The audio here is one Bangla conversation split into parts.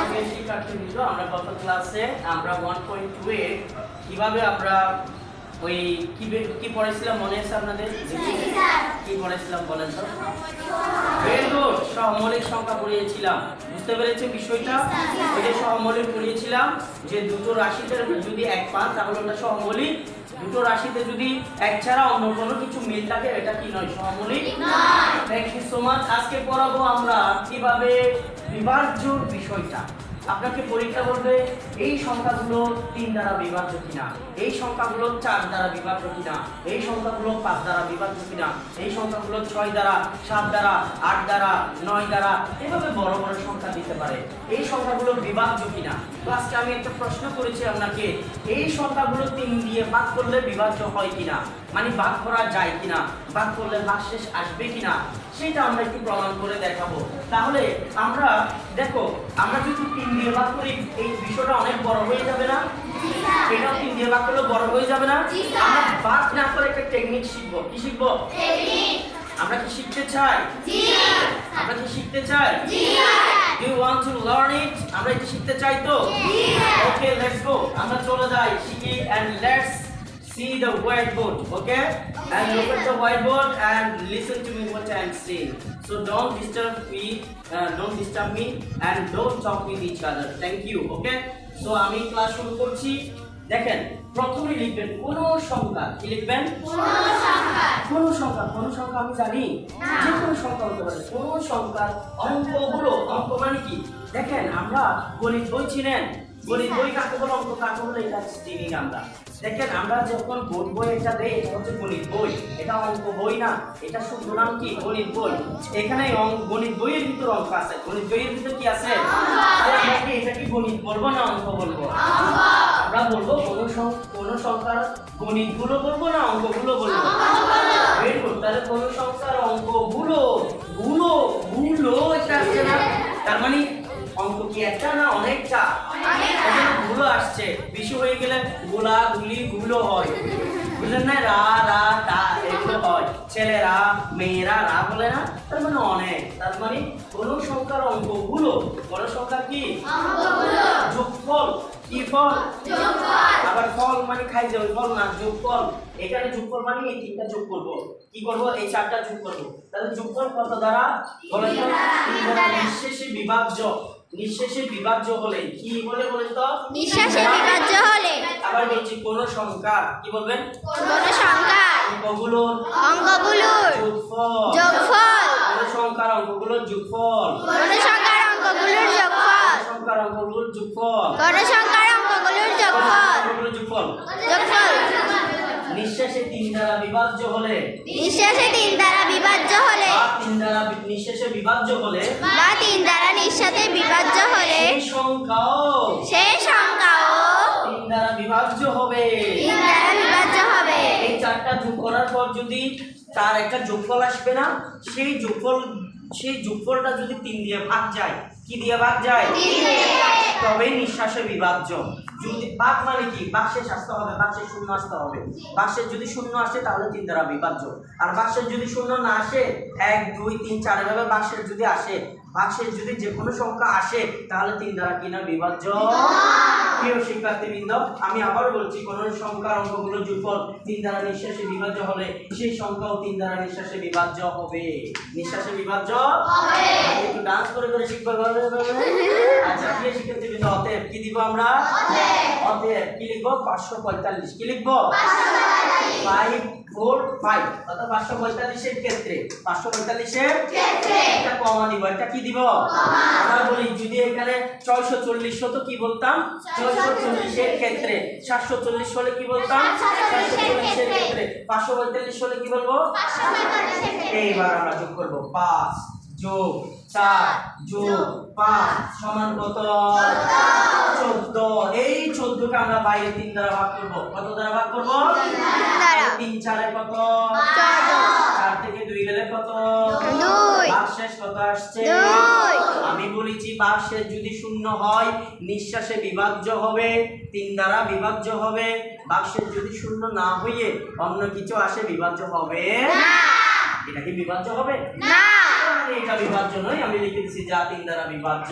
আছেন শিক্ষার্থীবৃন্দ আমরা গত ক্লাসে আমরা ওয়ান পয়েন্ট টু এ কীভাবে আমরা ওই কি কি পড়াইছিলাম মনে আছে আপনাদের? কি পড়াইছিলাম বলেন তো? সহমৌলিক সংখ্যা পড়িয়েছিলাম। বুঝতে পেরেছেন বিষয়টা? ওই যে সহমৌলিক পড়িয়েছিলাম যে দুটো রাশিতে যদি এক পান তাহলে ওটা সহমৌলিক। দুটো রাশিতে যদি এক ছাড়া অন্য কোনো কিছু মিল থাকে এটা কি নয় সহমৌলিক? থ্যাংক ইউ সো মাচ আজকে পড়াবো আমরা কীভাবে বিভাজ্যর বিষয়টা। আপনাকে পরীক্ষা করবে, এই সংখ্যাগুলো তিন দ্বারা বিভাজ্য কিনা? এই সংখ্যাগুলো চার দ্বারা বিভাজ্য কিনা? এই সংখ্যাগুলো পাঁচ দ্বারা বিভাজ্য কিনা? এই সংখ্যাগুলো ছয় দ্বারা, সাত দ্বারা, আট দ্বারা, নয় দ্বারা, এভাবে বড় বড় সংখ্যা দিতে পারে। এই সংখ্যাগুলো বিভাজ্য কিনা? আজকে আমি একটা প্রশ্ন করেছি আপনাকে এই সংখ্যাগুলো তিন দিয়ে ভাগ করলে বিভাজ্য হয় কিনা? মানে ভাগ করা যায় কিনা? ভাগ করলে ভাগ শেষ আসবে কিনা? সেটা আমরা একটু প্রমাণ করে দেখাবো। তাহলে আমরা দেখো আমরা যদি তিন দিয়ে ভাগ করি এই বিষয়টা অনেক বড় হয়ে যাবে না? এটা তিন দিয়ে ভাগ করলে বড় হয়ে যাবে না? আমরা ভাগ না করে একটা টেকনিক শিখব। কি শিখব? আমরা কি শিখতে চাই? আমরা কি শিখতে চাই? Do you want to learn it আমরা কি শিখতে চাই তো ওকে লেটস গো আমরা চলে যাই শিখি and let's see the whiteboard okay and look at the whiteboard and listen to me what i'm saying so don't disturb me uh, don't disturb me and don't talk with each other thank you okay so আমি ক্লাস শুরু করছি দেখেন প্রথমে লিখবেন কোন সংখ্যা কি লিখবেন কোন সংখ্যা কোন সংখ্যা আমি জানি। যে কোনো সংখ্যা হতে পারে কোন সংখ্যার অঙ্কগুলো মানে দেখেন, আমরা গণিত বই চিনেন? গণিত বই কাকে বলে, অঙ্ক কাকে বলে, এটা চিনি আমরা। দেখেন, আমরা যখন বোর্ড বই এটা দেই, এটা হচ্ছে গণিত বই। এটা অঙ্ক বই না, এটা শুদ্ধ নাম কি? গণিত বই। এখানে অঙ্ক গণিত বইয়ের ভিতর অঙ্ক আছে। গণিত বইয়ের ভিতর কি আছে? এটা কি গণিত বলব না অঙ্ক বলব? আমরা বলব কোন কোন সংখ্যার গণিতগুলো বলব না অঙ্কগুলো বলব? Very তাহলে কোন সংখ্যার অঙ্কগুলো, গুলো গুলো এটা আসছে না? তার মানে অঙ্ক কি একটা না অনেকটা? গুলো আসছে। বেশি হয়ে গেলে গোলা গুলি গুলো হয়। বুঝলেন না? রা রা টা এগুলো হয়। ছেলেরা মেয়েরা রা বলে না? তার মানে অনেক। তার মানে কোন সংখ্যার অঙ্কগুলো। কোন সংখ্যা কি? যোগফল। কি ফল? আবার ফল মানে খাই যে ওই ফল না যোগফল। এখানে যোগফল মানে এই তিনটা যোগ করব। কি করব? এই চারটা যোগ করব। তাহলে যোগফল কত দ্বারা? বলেন তো। তিন দ্বারা। নিঃশেষে বিভাজ্য। নিঃশেষে বিভাজ্য হলে কি বলে বলেন তো? নিঃশেষে বিভাজ্য হলে? আবার বলছি কোন সংখ্যা। কি বলবেন? কোন সংখ্যা। অঙ্কগুলোর অঙ্কগুলোর যোগফল। যোগফল। কোন সংখ্যার অঙ্কগুলোর যোগফল। কোন সংখ্যার অঙ্কগুলোর যোগফল। কোন সংখ্যার অঙ্কগুলোর যোগফল। কোন সংখ্যার অঙ্কগুলোর কোন যোগফল অঙ্কগুলোর যোগফল যোগফল নিঃশেষে তিন দ্বারা বিভাজ্য হলে? নিঃশ্বাসে তিন দ্বারা বিভাজ্য হলে? বা তিন দ্বারা নিঃশেষে বিভাজ্য হলে? বা তিন দ্বারা নিঃসাথে বিভাজ্য হলে? সেই সংখ্যাও? সেই সংখ্যাও? তিন দ্বারা বিভাজ্য হবে। তিন দ্বারা বিভাজ্য হবে। এই চারটা যোগ করার পর যদি তার একটা যোগফল আসবে না সেই যোগফল সেই যোগফলটা যদি তিন দিয়ে ভাগ যায় কি দিয়ে বাদ যায়? তবে নিঃশ্বাসে বিভাজ্য। যদি বাদ মানে কি? বাক্সের আসতে হবে বাক্সের শূন্য আসতে হবে। বাক্সের যদি শূন্য আসে তাহলে তিন দ্বারা বিভাজ্য। আর বাক্সের যদি শূন্য না আসে এক দুই তিন চার এভাবে বাক্সের যদি আসে বাক্সের যদি যে কোনো সংখ্যা আসে তাহলে তিন দ্বারা কিনা বিভাজ্য। প্রিয় শিক্ষার্থীবৃন্দ আমি আবার বলছি কোন সংখ্যার অঙ্কগুলো যোগফল তিন দ্বারা নিঃশ্বাসে বিভাজ্য হলে সেই সংখ্যাও তিন দ্বারা নিঃশ্বাসে বিভাজ্য হবে। নিঃশ্বাসে বিভাজ্য একটু ডান্স করে করে ভাবে আচ্ছা প্রিয় শিক্ষার্থীবৃন্দ অতএব কি দিব আমরা? অতএব। কি লিখব? পাঁচশো পঁয়তাল্লিশ। কি লিখব? ফাইভ ফোর ফাইভ অর্থাৎ পাঁচশো পঁয়তাল্লিশের ক্ষেত্রে পাঁচশো পঁয়তাল্লিশের একটা কমা দিব একটা কি দিব? আমরা বলি যদি এখানে ছয়শো চল্লিশ হতো কি বলতাম? ছয়শো চল্লিশের ক্ষেত্রে। সাতশো চল্লিশ হলে কি বলতাম? সাতশো চল্লিশের ক্ষেত্রে। পাঁচশো পঁয়তাল্লিশ হলে কি বলব? এইবার আমরা যোগ করব। পাঁচ যোগ চার যোগ পাঁচ সমান কত? চোদ্দ। এই চোদ্দকে আমরা বাইরে তিন দ্বারা ভাগ করব। কত দ্বারা ভাগ করব? তিন চারে কত। চার থেকে দুই গেলে কত? দুই। কত আসছে? আমি বলেছি বাক্সের যদি শূন্য হয় নিঃশ্বাসে বিভাজ্য হবে তিন দ্বারা বিভাজ্য হবে। বাক্সের যদি শূন্য না হইয়ে অন্য কিছু আসে বিভাজ্য হবে? এটা কি বিভাজ্য হবে? না। এটা বিভাজ্য নয় আমি লিখে দিচ্ছি যা তিন দ্বারা বিভাজ্য।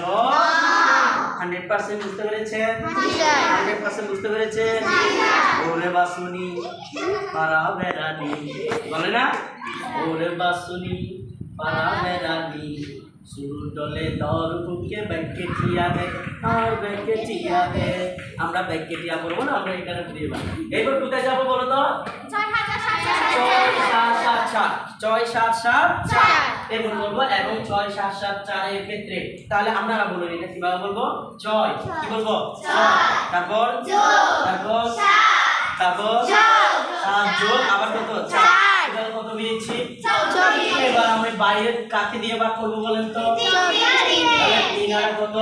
হান্ড্রেড পার্সেন্ট বুঝতে পেরেছেন? হান্ড্রেড পার্সেন্ট বুঝতে পেরেছেন? ওরে বাসুনি পারা বেড়ানি বলে না? ওরে বাসুনি পারা বেড়ানি দর বুকে ব্যাংকে টিয়াবে আর ব্যাংকে টিয়াবে আমরা ব্যাংকে টিয়া করব না আমরা এখানে ফিরে এবার কোথায় যাব বলো তো? ছয় সাত সাত ছয় সাত সাত। এগুলো বলব এবং ছয় সাত সাত চারের ক্ষেত্রে। তাহলে আপনারা বলুন এটা কীভাবে বলব? ছয়। কি বলব? তারপর? তারপর? তারপর? সাত। যোগ আবার কত? চার। কত পেয়েছি এবার আমি বাইরে কাকে দিয়ে ভাগ করব বলেন তো? তাহলে তিন আর কত?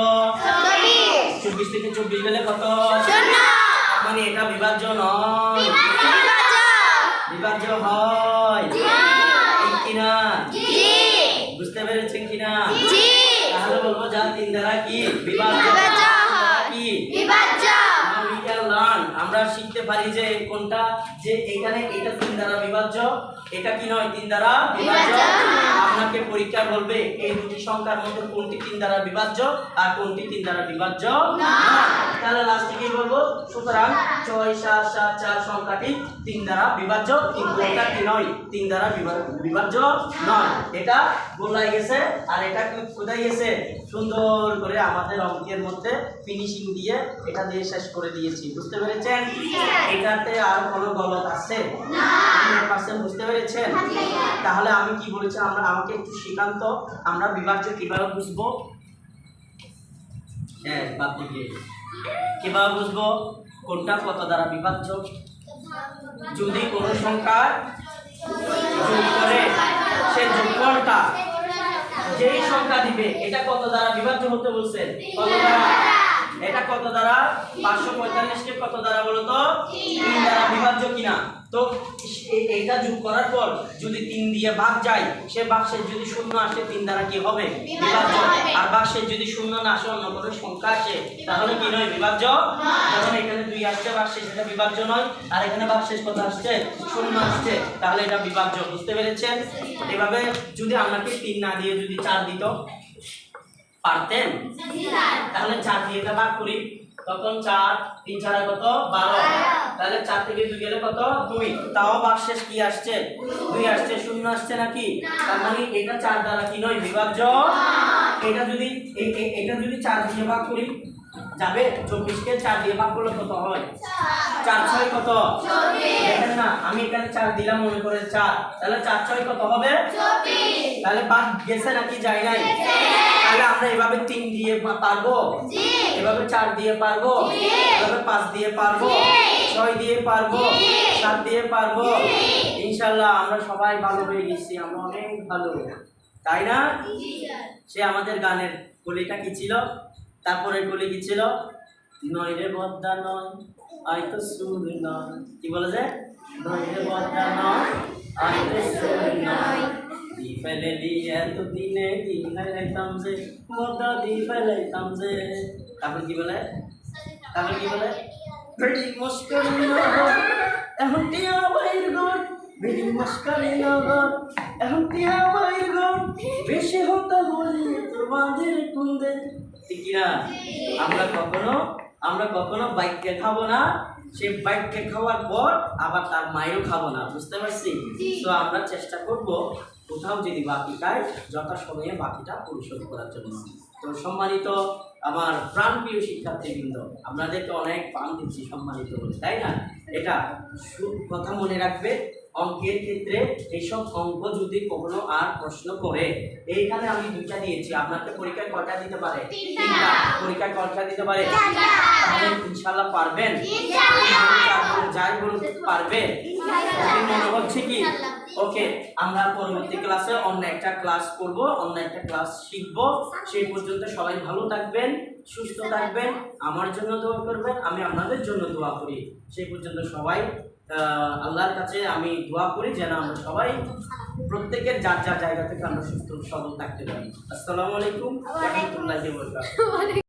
চব্বিশ। থেকে চব্বিশ গেলে কত? শূন্য। মানে এটা বিভাজ্য নয়। বিভাজ্য। বিভাজ্য হয় ঠিক কিনা জি বুঝতে পেরেছেন কিনা জি তিন দ্বারা কি বিভাজ্য আমরা শিখতে পারি যে কোনটা যে এখানে এটা তিন দ্বারা বিভাজ্য এটা কি নয়? তিন দ্বারা বিভাজ্য। আপনাকে পরীক্ষা বলবে এই দুটি সংখ্যার মধ্যে কোনটি তিন দ্বারা বিভাজ্য আর কোনটি তিন দ্বারা বিভাজ্য নয়। তাহলে লাস্টে কি বলব? সুতরাং ছয় সাত সাত চার সংখ্যাটি তিন দ্বারা বিভাজ্য কিন্তু এটা কি নয়? তিন দ্বারা বিভা- বিভাজ্য নয়। এটা গোলাই গেছে আর এটা কি- কোথায় গেছে? সুন্দর করে আমাদের অঙ্কের মধ্যে ফিনিশিং দিয়ে এটা দিয়ে শেষ করে দিয়েছি। বুঝতে পেরেছেন? এটাতে আর কোনো গলত আছে? পার্সেন্ট বুঝতে পেরেছেন? তাহলে আমি কি বলেছি? আমরা আমাকে একটু শিখান্ত আমরা বিভাজ্য কীভাবে বুঝব? হ্যাঁ বাদ কীভাবে বুঝব? কোনটা কত দ্বারা বিভাজ্য? যদি কোনো সংখ্যার যোগ করে সে যোগফলটা যেই সংখ্যা দিবে এটা কত দ্বারা বিভাজ্য হতে বলছেন কত দ্বারা? এটা কত দ্বারা? পাঁচশো পঁয়তাল্লিশকে কত দ্বারা বলো তো? তিন দ্বারা বিভাজ্য কিনা? তো এ- এটা যোগ করার পর যদি তিন দিয়ে ভাগ যায় সে বাক্সের যদি শূন্য আসে তিন দ্বারা কি হবে? বিভাজ্য আর বাক্সের যদি শূন্য না আসে অন্য কোনো সংখ্যা আসে তাহলে কি নয়? বিভাজ্য? যখন এখানে দুই আসছে বাক্সে সেটা বিভাজ্য নয়। আর এখানে বাক্সের কত আসছে? শূন্য আসছে। তাহলে এটা বিভাজ্য বুঝতে পেরেছেন? এভাবে যদি আপনাকে তিন না দিয়ে যদি চার দিত পারতেন? তাহলে চার দিয়ে ভাগ করি। তখন চার তিন চার কত? বারো। তাহলে চার থেকে দুই গেলে কত? দুই। তাও বাক্সেস কি আসছে? দুই আসছে শূন্য আসছে নাকি? তার মানে এটা চার দ্বারা কি নয়? বিভাজ্য এটা যদি এটা যদি চার দিয়ে ভাগ করি যাবে? চব্বিশকে চার দিয়ে ভাগ করলে কত হয়? চার। ছয় কত? দেখেন না আমি এখানে চার দিলাম মনে করে চার। তাহলে চার ছয় কত হবে? তাহলে বাদ গেছে নাকি? যায় নাই? তাহলে আমরা এভাবে তিন দিয়ে পারব? এভাবে চার দিয়ে পারব? এভাবে পাঁচ দিয়ে পারব? ছয় দিয়ে পারব? সাত দিয়ে পারব? ইনশাল্লাহ আমরা সবাই ভালো হয়ে গেছি আমরা অনেক ভালো। তাই না? সে আমাদের গানের কলিটা কি ছিল? তারপরে কলি কি ছিল? নয় রে বদ্দা নয় আই তো সুর নয়। কি বলে যে নয় রে বদ্দা নয় আই তো সুর নয়। দি ফেলে দি এত দিনে দি ফেলাইতাম যে বদ্দা দি ফেলাইতাম যে তারপর কি বলে তারপর কি বলে বেড়ি মুস্করি নগর এখন টিয়া বাইর গর বেড়ি মুস্করি নগর এখন টিয়া বাইর গর বেশি হতে বলি তোমাদের কুন্দে ঠিক কি না আমরা কখনো আমরা কখনো বাইককে খাব না সে বাইককে খাওয়ার পর আবার তার মায়েরও খাব না বুঝতে পারছি? তো আমরা চেষ্টা করব কোথাও যদি বাকি খায় যথাসময়ে বাকিটা পরিশোধ করার জন্য। তো সম্মানিত আমার প্রাণপ্রিয় শিক্ষার্থীবৃন্দ আপনাদেরকে অনেক পান দিচ্ছি সম্মানিত বলে তাই না? এটা কথা মনে রাখবে অঙ্কের ক্ষেত্রে এইসব অঙ্ক যদি কখনো আর প্রশ্ন করে এইখানে আমি দুইটা দিয়েছি আপনাকে পরীক্ষায় কয়টা দিতে পারে? পরীক্ষায় কয়টা দিতে পারে? ইনশাল্লাহ পারবেন? যাই বলুন পারবে? ওকে, মনে হচ্ছে কি? ওকে আমরা পরবর্তী ক্লাসে অন্য একটা ক্লাস করব অন্য একটা ক্লাস শিখব। সেই পর্যন্ত সবাই ভালো থাকবেন সুস্থ থাকবেন আমার জন্য দোয়া করবেন আমি আপনাদের জন্য দোয়া করি। সেই পর্যন্ত সবাই আল্লাহর কাছে আমি দোয়া করি যেন আমরা সবাই প্রত্যেকের যার যার জায়গা থেকে আমরা সুস্থ সবল থাকতে পারি। আসসালামু আলাইকুম রহমতুল্লাহি